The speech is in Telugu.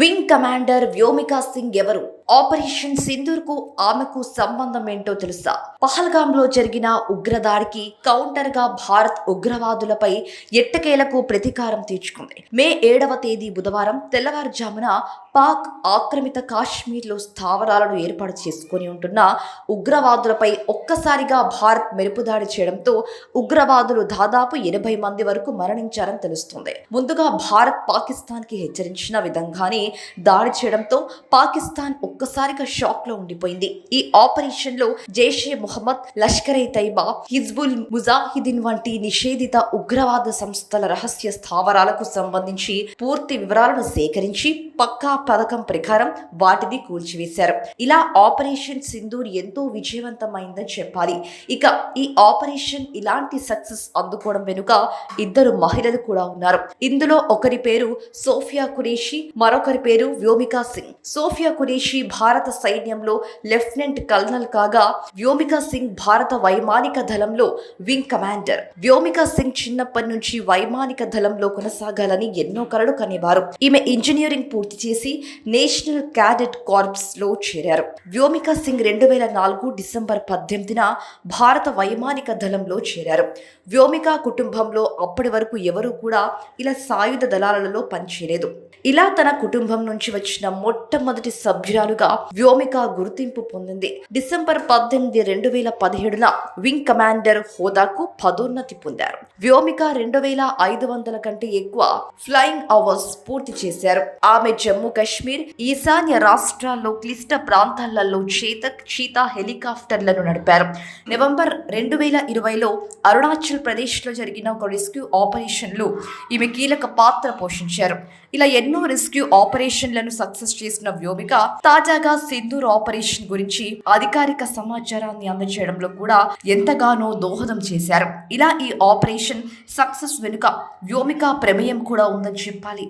వింగ్ కమాండర్ వ్యోమికా సింగ్ ఎవరు? ఆపరేషన్ సింధూర్కు ఆమెకు సంబంధం ఏంటో తెలుసా? పహల్గామ్లో జరిగిన ఉగ్రదాడికి కౌంటర్గా భారత్ ఉగ్రవాదులపై ఎట్టకేలకు ప్రతీకారం తీర్చుకుంది. మే ఏడవ తేదీ బుధవారం తెల్లవారుజామున పాక్ ఆక్రమిత కాశ్మీర్లో స్థావరాలను ఏర్పాటు చేసుకుని ఉంటున్న ఉగ్రవాదులపై ఒక్కసారిగా భారత్ మెరుపుదాడి చేయడంతో ఉగ్రవాదులు దాదాపు ఎనభై మంది వరకు మరణించారని తెలుస్తుంది. ముందుగా భారత్ పాకిస్తాన్కి హెచ్చరించిన విధంగానే దాడి చేయడంతో పాకిస్తాన్ ఒక్కసారిగా షాక్లో ఉండిపోయింది. ఈ ఆపరేషన్లో జైషే మొహమ్మద్ లష్కర్ ఏ తైబా హిజ్బుల్ ముజాహిదీన్ వంటి నిషేధిత ఉగ్రవాద సంస్థల రహస్య స్థావరాలకు సంబంధించి పూర్తి వివరాలను సేకరించి పక్కా పథకం ప్రకారం వాటిని కూల్చివేశారు. ఇలా ఆపరేషన్ సింధూర్ ఎంతో విజయవంతమైందని చెప్పాలి. ఇక ఈ ఆపరేషన్ ఇలాంటి సక్సెస్ అందుకోవడం వెనుక ఇద్దరు మహిళలు కూడా ఉన్నారు. ఇందులో ఒకరి పేరు సోఫియా కురేషి మరొకరి పేరు వ్యోమికా సింగ్. సోఫియా కురేషి భారత సైన్యంలో లెఫ్టినెంట్ కల్నల్ కాగా వ్యోమికా సింగ్ భారత వైమానిక దళంలో వింగ్ కమాండర్. వ్యోమికా సింగ్ చిన్నప్పటి నుంచి వైమానిక దళంలో కొనసాగాలని ఎన్నో కలలు కనేవారు. ఈమె ఇంజనీరింగ్ పూర్తి చేసి నేషనల్ క్యాడెట్ కార్ప్స్లో చేరారు. వ్యోమికా సింగ్ రెండు వేల నాలుగు డిసెంబర్ పద్దెనిమిదిన భారత వైమానిక దళంలో చేరారు. వ్యోమిక కుటుంబంలో అప్పటి వరకు ఎవరూ కూడా ఇలా సాయుధ దళాలలో పనిచేయలేదు. ఇలా తన కుటుంబం నుంచి వచ్చిన మొట్టమొదటి సభ్యురాలుగా వ్యోమిక గుర్తింపు పొందింది. డిసెంబర్ పద్దెనిమిది రెండు వేల పదిహేడున వింగ్ కమాండర్ హోదాకు పదోన్నతి పొందారు. వ్యోమిక రెండు వేల ఐదు వందల కంటే ఎక్కువ ఫ్లయింగ్ అవర్స్ పూర్తి చేశారు. ఆమె జమ్మూ కాశ్మీర్ ఈశాన్య రాష్ట్రాల్లో క్లిష్ట ప్రాంతాలలో చేతక్ చీతా హెలికాప్టర్లను నడిపారు. నవంబర్ రెండు వేల ఇరవైలో అరుణాచల్ ప్రదేశ్లో జరిగిన ఒక రెస్క్యూ ఆపరేషన్లో ఈమె కీలక పాత్ర పోషించారు. ఇలా ఎన్నో రెస్క్యూ ఆపరేషన్లను సక్సెస్ చేసిన వ్యోమిక తాజాగా సింధూర్ ఆపరేషన్ గురించి అధికారిక సమాచారాన్ని అందజేయడంలో కూడా ఎంతగానో దోహదం చేశారు. ఇలా ఈ ఆపరేషన్ సక్సెస్ వెనుక వ్యోమిక ప్రమేయం కూడా ఉందని చెప్పాలి.